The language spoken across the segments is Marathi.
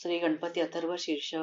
श्री गणपती अथर्व शीर्ष.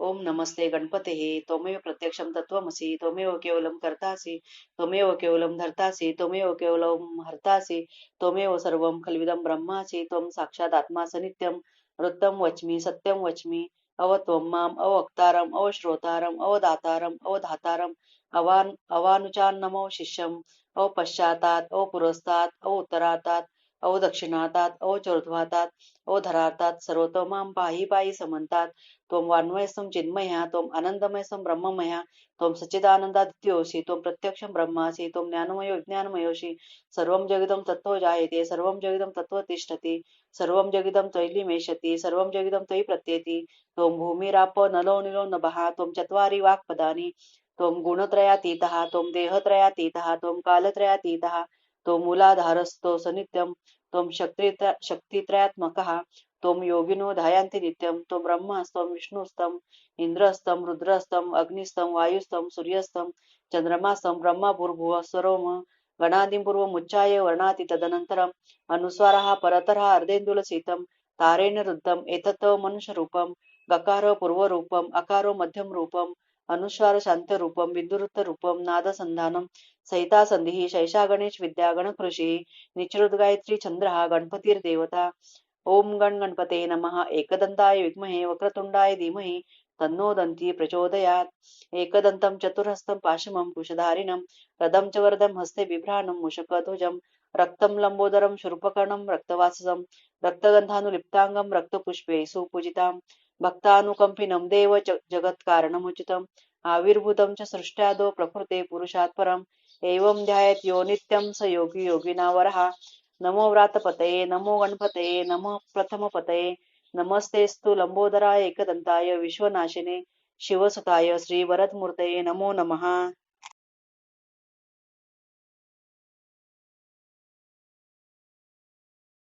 ओम नमस्ते गणपते. हे तोमेव प्रत्यक्षम तत्वमसी तोमेव केवलम करतासी तोमेव केवलम धरतासी तोमेव केवलम हरतासी तोमेव सर्व खलविदम ब्रह्मासी त्वम साक्षात आत्मा सनित्यम वृत्तम वच्मी सत्यम वच्मी अवत्वम माम अवक्तारम अवश्रोतारम अवदातारम अवधातारम अवान अवानुचान नमो शिष्यम अवपश्चातात अवपुरस्तात अवउत्तरातात अवदक्षिणातात अवचोर्ध्वातात अवधरातात सर्वतोमाम पाही पायी समंतात. त्वम वान्वयसम चिन्मया त्वम आनंदमयसम ब्रह्ममया त्वम सच्चिदानंदादित्योसी त्वम प्रत्यक्षम ब्रह्मासी त्वम ज्ञानमयो विज्ञानमयोशी सर्वं जगिदम तत्त्व जायते सर्वं जगिदम तत्त्व तिष्ठति सर्वं जगिदम तैलिमेशति सर्वं जगिदम त्वयि प्रत्येति. त्वं भूमिराप नलो निलो नभः त्वं चत्वारि वाक्पदानि. त्वं गुणत्रयातीतः त्वं देहत्रयातीतः त्वं कालत्रयातीतः तो मूलाधारस्तो सनित्यम त्वं शक्तित्रयात्मकः त्वं योगिनो धायांती नित्यं तो ब्रह्मस्त्वं विष्णुस्तं इंद्रस्तं रुद्रस्तं अग्निस्तं वायुस्तं सूर्यस्तं चंद्रमास्तं ब्रह्मा भूर्भुव स्वरोम गणादिपूर्वमुच्चाय वर्णाति तदनन्तरम् अनुस्वारः परतरः अर्धेन्दुलसितं तारेण रुद्धम् एतत् मनुष्यरूपं गकार पूर्वरूपम् अकारो मध्यम रूपम अनुस्वार शांतरूपम विदुरुत्तरूपम नादसंधानम सहिता संधी शैषा गणेश विद्या गणकृषी निचृत गायत्री चंद्र गणपतीर्देवता ओम गण गणपते नमः. एकदंताय विद्महे वक्रतुंडाय धीमहि तन्नो दंती प्रचोदयात. एकदंतं चतुर्हस्तं पाशमं कुशधारिणं रदं च वरदं हस्ते बिभ्राणं मुषकध्वजं रक्तं लंबोदरं शूर्पकर्णं रक्तवाससं रक्तगंधानुलिप्तांगं रक्तपुष्पे सुपूजितां भक्तानुकंपिनं देव जगत्कारणमुचितम् आविर्भूतं च सृष्ट्यादो प्रकृते पुरुषात् परम्। एवं ध्यायत यो नित्यं स योगी योगिना नमो व्रातपतये नमो गणपतये नमो प्रथमपतये। नमस्तेस्तु लंबोदराय एकदंताय विश्वनाशिने। शिवसुताय श्रीवरदमूर्तये नमो नमः।